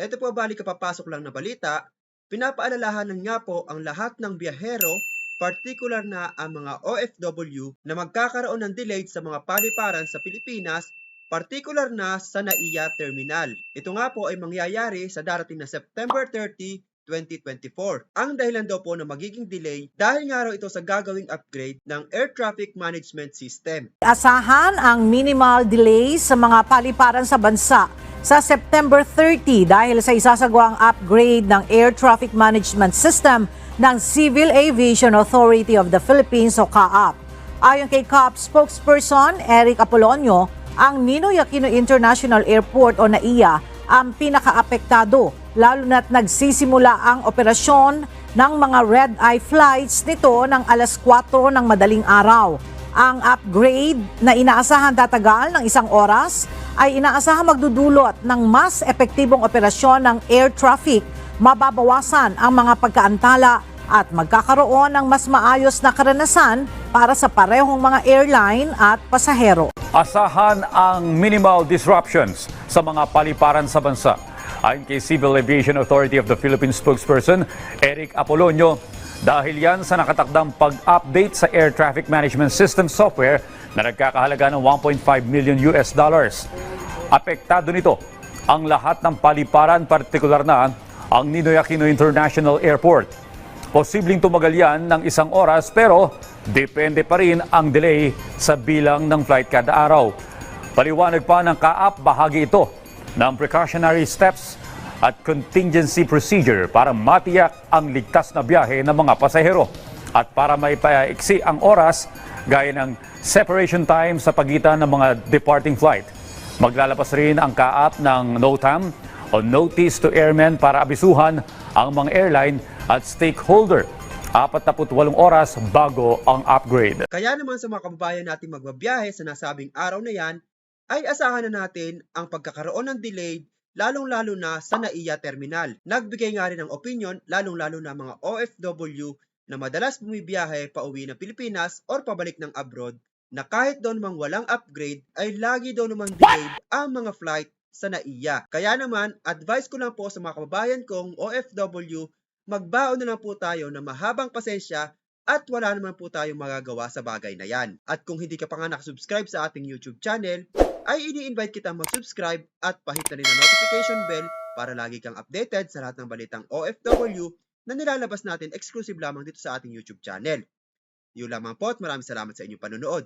Ito po bali kapapasok lang na balita, pinapaalalahanan nga po ang lahat ng biyahero, partikular na ang mga OFW na magkakaroon ng delay sa mga paliparan sa Pilipinas, partikular na sa NAIA Terminal. Ito nga po ay mangyayari sa darating na September 30, 2024. Ang dahilan daw po na magiging delay dahil nga raw ito sa gagawing upgrade ng Air Traffic Management System. Asahan ang minimal delays sa mga paliparan sa bansa sa September 30 dahil sa isasagawang upgrade ng Air Traffic Management System ng Civil Aviation Authority of the Philippines o CAAP. Ayon kay CAAP spokesperson Eric Apolonio, ang Ninoy Aquino International Airport o NAIA ang pinakaapektado lalo na't nagsisimula ang operasyon ng mga red-eye flights nito ng alas 4 ng madaling araw. Ang upgrade na inaasahan tatagal ng isang oras ay inaasahan magdudulot ng mas epektibong operasyon ng air traffic, mababawasan ang mga pagkaantala at magkakaroon ng mas maayos na karanasan para sa parehong mga airline at pasahero. Asahan ang minimal disruptions sa mga paliparan sa bansa. Ayon kay Civil Aviation Authority of the Philippines spokesperson Eric Apolonio, dahil yan sa nakatakdang pag-update sa Air Traffic Management System software na nagkakahalaga ng 1.5 million US dollars. Apektado nito ang lahat ng paliparan, partikular na ang Ninoy Aquino International Airport. Posibleng tumagal yan ng isang oras pero depende pa rin ang delay sa bilang ng flight kada araw. Paliwanag pa ng kaap bahagi ito ng precautionary steps at contingency procedure para matiyak ang ligtas na biyahe ng mga pasahero at para may paiksi ang oras gaya ng separation time sa pagitan ng mga departing flight. Maglalabas rin ang kaap ng NOTAM o Notice to Airmen para abisuhan ang mga airline at stakeholder. 48 oras bago ang upgrade. Kaya naman sa mga kababayan nating magbabiyahe sa nasabing araw na yan, ay asahan na natin ang pagkakaroon ng delay lalong-lalo na sa NAIA Terminal. Nagbigay nga rin ng opinion lalong-lalo na mga OFW na madalas bumibiyahe pa uwi ng Pilipinas or pabalik ng abroad na kahit doon mang walang upgrade ay lagi daw naman delayed ang mga flight sa NAIA. Kaya naman, advice ko lang po sa mga kababayan kong OFW, magbaon na lang po tayo na mahabang pasensya at wala naman po tayong magagawa sa bagay na yan. At kung hindi ka pa nga nakasubscribe sa ating YouTube channel, ay ini-invite kitang mag-subscribe at pahit na rin ang notification bell para lagi kang updated sa lahat ng balitang OFW na nilalabas natin exclusive lamang dito sa ating YouTube channel. Yun lamang po at maraming salamat sa inyong panonood.